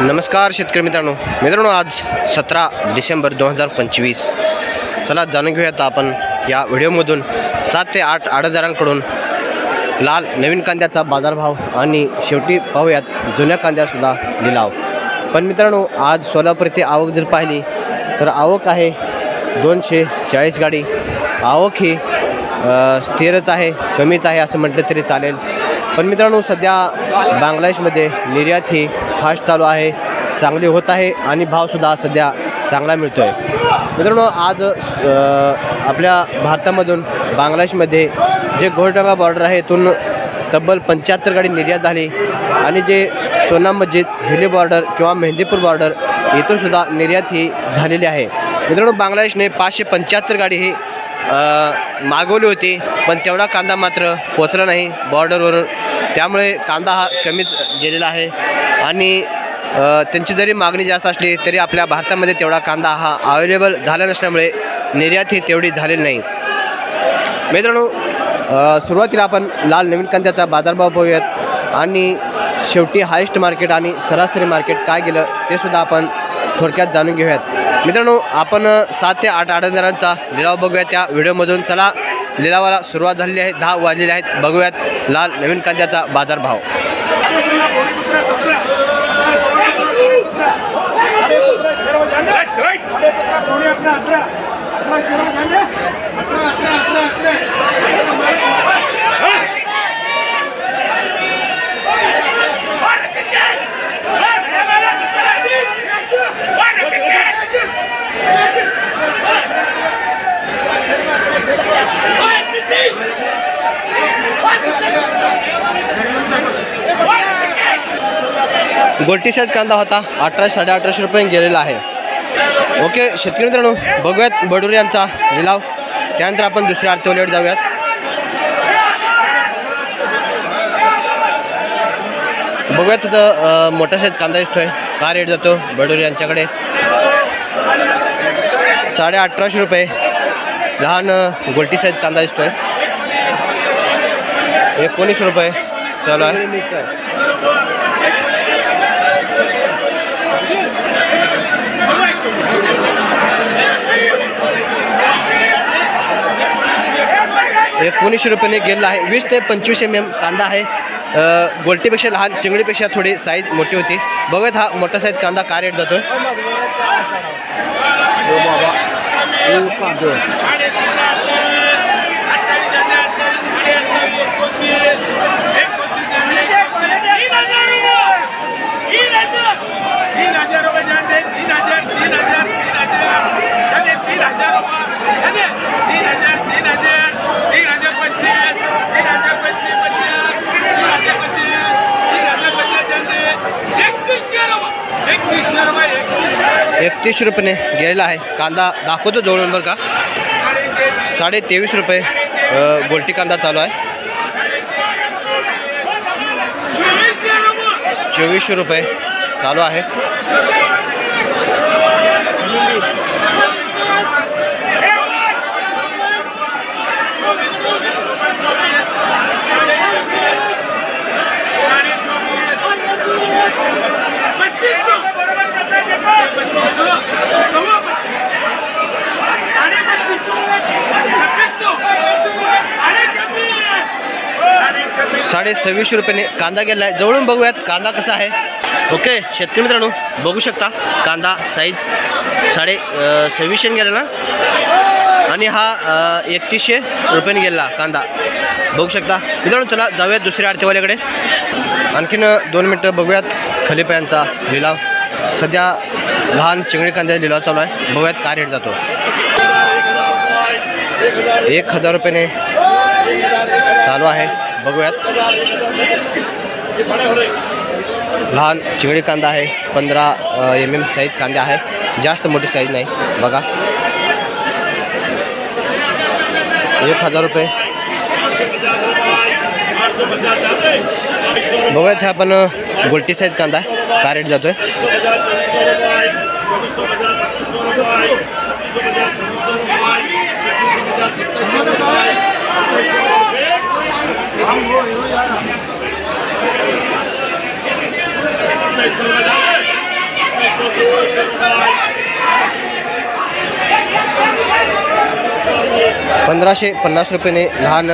नमस्कार शेतकरी मित्रांनो. मित्रांनो आज सतरा डिसेंबर दोन हजार पंचवीस. चला जाणून घेऊयात आपण या व्हिडिओमधून. सात ते आठ आडदारांकडून लाल नवीन कांद्याचा बाजारभाव आणि शेवटी पाहूयात जुन्या कांद्यासुद्धा लिलाव. पण मित्रांनो आज सोलापूर येथे आवक जर पाहिली तर आवक आहे दोनशे चाळीस गाडी. आवक ही स्थिरच आहे कमीच आहे असं म्हटलं तरी चालेल. पण मित्रांनो सध्या बांगलादेशमध्ये निर्यात ही फास्ट चालू आहे चांगली होत आहे आणि भावसुद्धा सध्या चांगला मिळतो आहे मित्रांनो आज आपल्या भारतामधून बांगलादेशमध्ये जे घोडडंगा बॉर्डर आहे इथून तब्बल पंच्याहत्तर गाडी निर्यात झाली आणि जे सोना मस्जिद हिली बॉर्डर किंवा मेहंदीपूर बॉर्डर इथूनसुद्धा निर्यात ही झालेली आहे. मित्रांनो बांगलादेशने पाचशे पंच्याहत्तर गाडी ही मागवली होती पण तेवढा कांदा मात्र पोचला नाही बॉर्डरवरून त्यामुळे कांदा हा कमीच गेलेला आहे. आणि त्यांची जरी मागणी जास्त असली तरी आपल्या भारतामध्ये तेवढा कांदा हा अवेलेबल झाला नसल्यामुळे निर्यात ही तेवढी झालेली नाही. मित्रांनो सुरुवातीला आपण लाल नवीन कांद्याचा बाजारभाव पाहूयात. आणि शेवटी हायेस्ट मार्केट आणि सरासरी मार्केट काय गेलं ते सुद्धा आपण थोडक्यात जाणून घेऊयात. मित्रांनो आपण सात ते आठ आठवड्याचा लिलाव बघूया त्या व्हिडिओमधून. चला लिलावाला सुरुवात झालेली आहे. दहा वाजलेले आहेत. बघूयात लाल नवीन कांद्याचा बाजारभाव. गोल्टी साईज कांदा होता. अठराशे साडे अठराशे रुपये गेलेला आहे. ओके शेतकरी मित्रांनो बघूयात बडूर यांचा लिलाव. त्यानंतर आपण दुसऱ्या अर्थवलेट जाऊयात. बघूयात तिथं मोठा साईज कांदा दिसतोय. का रेट जातो बडूर यांच्याकडे? साडे अठराशे रुपये. लहान गोल्टी साईज कांदा दिसतोय. एकोणीस रुपये. चालू आहे. एकोणीसशे रुपयाने गेलेला आहे. वीस ते पंचवीस एम एम कांदा आहे. गोलटीपेक्षा लहान चिंगडीपेक्षा थोडी साईज मोठी होती. बघत हा मोठा साईज कांदा का रेट जातो तीन हजार रुपये जाते तीन हजार तीन हजार तीन हजार जाते तीन हजार रुपये जाते तीन हजार तीन हजार तीन हजार पच्चीस तीन हजार पच्चीस पचास तीन हजार पच्चीस तीन हजार पचास जाते एकतीसशे रुपये एकतीसशे रुपये तीस रुपयाने गेलेला आहे. कांदा दाखवतो जवळून बरं का. साडे तेवीस रुपये गोलटी गोल्टी कांदा चालू आहे. चोवीसशे रुपये चालू आहे. साडे सव्वीसशे रुपयाने कांदा गेला आहे जवळून बघूयात कांदा कसा आहे. ओके शेतकरी मित्रांनो बघू शकता कांदा साईज साडे सव्वीसशेने गेला ना आणि हा एकतीसशे रुपयाने गेला कांदा. बघू शकता. मित्रांनो चला जाऊयात दुसऱ्या आरतीवाल्याकडे आणखीन दोन मिनटं बघूयात खलिपा यांचा लिलाव. सध्या लहान चिंगडी कांद्याचा लिलाव चालू आहे. बघूयात काय रेट जातो. एक हजार रुपयाने चालू आहे. बघूयात. लहान चिंगडी कांदा आहे पंधरा एम एम साईज कांदा आहे. जास्त मोठी साईज नाही बघा. एक हजार रुपये. बघूयात हे आपण अ, गोल्टी साईज कांदा आहे. काय रेट जातोय? पंधराशे पन्नास रुपयाने लहान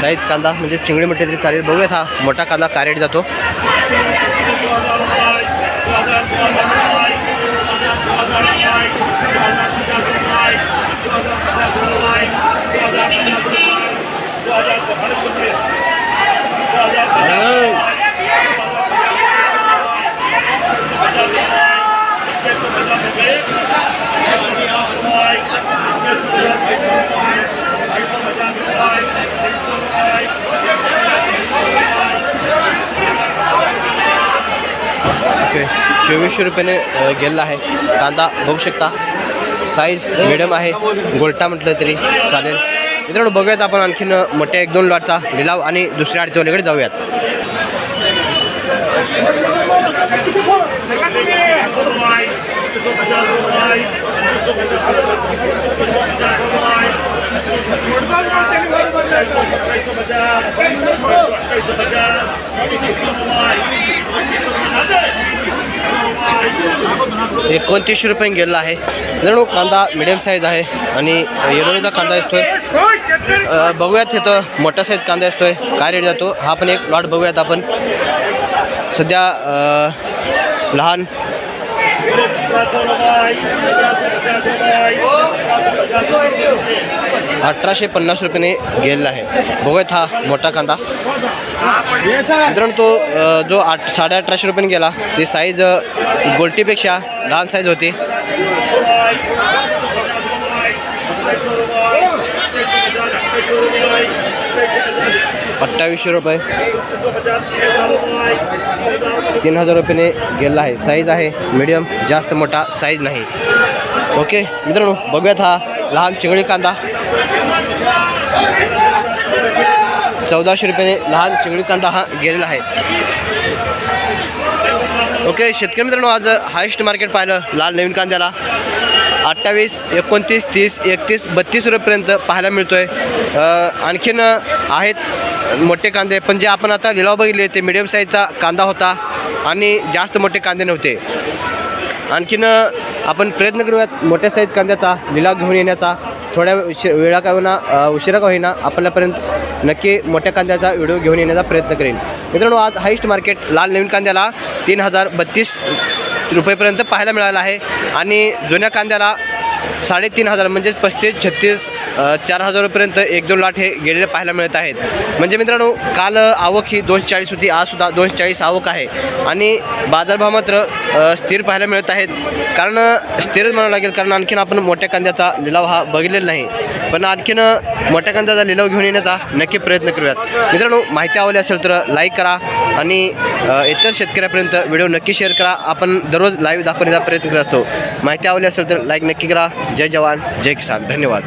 साईज कांदा म्हणजे चिंगडी म्हटली तरी चालेल. बघूयात हा मोठा कांदा काय जातो. ओके चोवीसशे रुपयाने गेलेला आहे. कांदा बघू शकता. साईज मिडियम आहे. गोलटा म्हटलं तरी चालेल. मित्रांनो बघूयात आपण आणखीन मोठ्या एक दोन लॉटचा लिलाव आणि दुसऱ्या आडतीवालीकडे जाऊयात. एकोणतीसशे रुपये गेलेला आहे. मित्रांनो कांदा मिडियम साईज आहे आणि येलोचा कांदा असतोय बघूयात तिथं मोठा साईज कांदा असतोय काय रेट जातो? हा पण एक लॉट बघूयात आपण. सध्या लहान अठराशे पन्नास रुपयाने गेलेला आहे. बघूयात हा मोठा कांदा. मित्रांनो तो जो आठ साडे अठराशे रुपयाने गेला ती साईज गोल्टीपेक्षा लहान साईज होती. अठ्ठावीसशे रुपये. तीन हजार रुपयाने गेलेला आहे. साईज आहे मीडियम जास्त मोठा साईज नाही. ओके मित्रांनो बघूयात हा लहान चिंगडी कांदा. चौदाशे रुपयाने लहान चिंगडी कांदा हा गेलेला आहे. ओके शेतकरी मित्रांनो आज हायस्ट मार्केट पाहिलं लाल नवीन कांद्याला. अठ्ठावीस एकोणतीस तीस एकतीस बत्तीस रुपयेपर्यंत पाहायला मिळतो आहे आणखीन आहेत मोठे कांदे पण जे आपण आता लिलाव बघितले ते मिडियम साईजचा कांदा होता आणि जास्त मोठे कांदे नव्हते. आणखीन आपण प्रयत्न करूयात मोठ्या साईज कांद्याचा लिलाव घेऊन येण्याचा. थोड्या उशी वेळा का होईना उशिरा का होईना आपल्यापर्यंत नक्की मोठ्या कांद्याचा व्हिडिओ घेऊन येण्याचा प्रयत्न करेन. मित्रांनो आज हाईस्ट मार्केट लाल नवीन कांद्याला तीन हजार बत्तीस रुपयेपर्यंत पाहायला मिळालं आहे. आणि जुन्या कांद्याला साडेतीन हजार म्हणजेच पस्तीस छत्तीस चार हजारपर्यंत एक दोन लाट हे गेलेले पाहायला मिळत आहेत. म्हणजे मित्रांनो काल आवक ही दोनशे चाळीस होती आजसुद्धा दोनशे चाळीस आवक आहे. आणि बाजारभाव मात्र स्थिर पाहायला मिळत आहेत. कारण स्थिरच म्हणावं लागेल कारण आणखीन आपण मोठ्या कांद्याचा लिलाव हा बघितलेला नाही. पण आणखीन मोठ्या कांद्याचा लिलाव घेऊन येण्याचा नक्की प्रयत्न करूयात. मित्रांनो माहिती आवडली असेल तर लाईक करा आणि इतर शेतकऱ्यापर्यंत व्हिडिओ नक्की शेअर करा. आपण दररोज लाईव्ह दाखवण्याचा प्रयत्न करत असतो. माहिती आवडली असेल तर लाईक नक्की करा. जय जवान जय किसान. धन्यवाद.